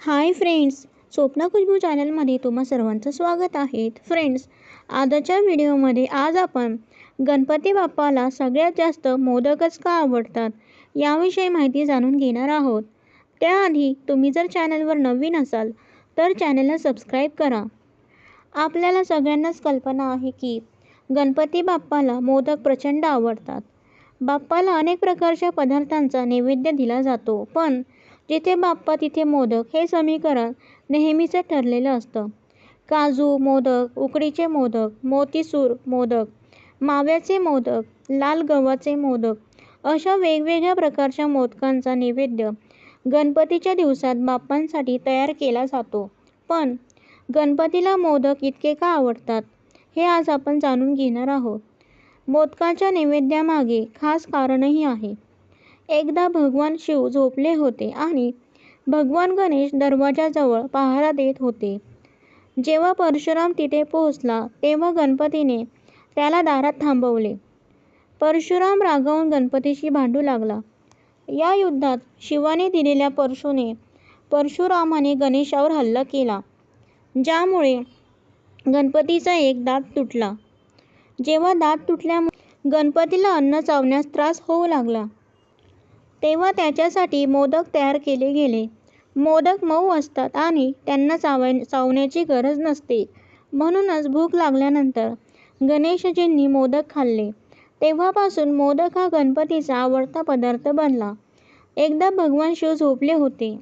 Hi friends Swapna Khushboo चॅनलमध्ये तुम्हा सर्वांचं स्वागत आहे. फ्रेंड्स आजच्या व्हिडिओमध्ये आज आपण गणपती बाप्पाला सगळ्यात जास्त मोदकच का आवडतात याविषयी माहिती जाणून घेणार आहोत. त्याआधी तुम्ही जर चॅनलवर नवीन असाल तर चॅनलला सबस्क्राईब करा. आपल्याला सगळ्यांनाच कल्पना आहे की गणपती बाप्पाला मोदक प्रचंड आवडतात. बाप्पाला अनेक प्रकारच्या पदार्थांचा नैवेद्य दिला जातो पण जिथे बाप्पा तिथे मोदक हे समीकरण नेहमीचं ठरलेलं असतं. काजू मोदक उकडीचे मोदक मोतीसूर मोदक माव्याचे मोदक लाल गव्हाचे मोदक अशा वेगवेगळ्या प्रकारच्या मोदकांचा नैवेद्य गणपतीच्या दिवसात बाप्पांसाठी तयार केला जातो. पण गणपतीला मोदक इतके का आवडतात हे आज आपण जाणून घेणार आहोत. मोदकाच्या नैवेद्यामागे खास कारणही आहे. एकदा भगवान शिव झोपले होते आणि भगवान गणेश दरवाजाजवळ पहारा देत होते. जेव्हा परशुराम तिथे पोहोचला तेव्हा गणपतीने त्याला दारात थांबवले. परशुराम रागावून गणपतीशी भांडू लागला. या युद्धात शिवाने दिलेल्या परशुने परशुरामाने गणेशावर हल्ला केला ज्यामुळे गणपतीचा एक दात तुटला. जेव्हा दात तुटल्यामुळे गणपतीला अन्न चावण्यास त्रास होऊ लागला. तेव्हा त्याच्यासाठी मोदक तयार केले गेले. मोदक मऊ असतात आणि त्यांना चावाय चावण्याची गरज नसते. म्हणूनच भूक लागल्यानंतर गणेशजींनी मोदक खाल्ले. तेव्हापासून मोदक हा गणपतीचा आवडता पदार्थ बनला. एकदा भगवान शिव झोपले होते.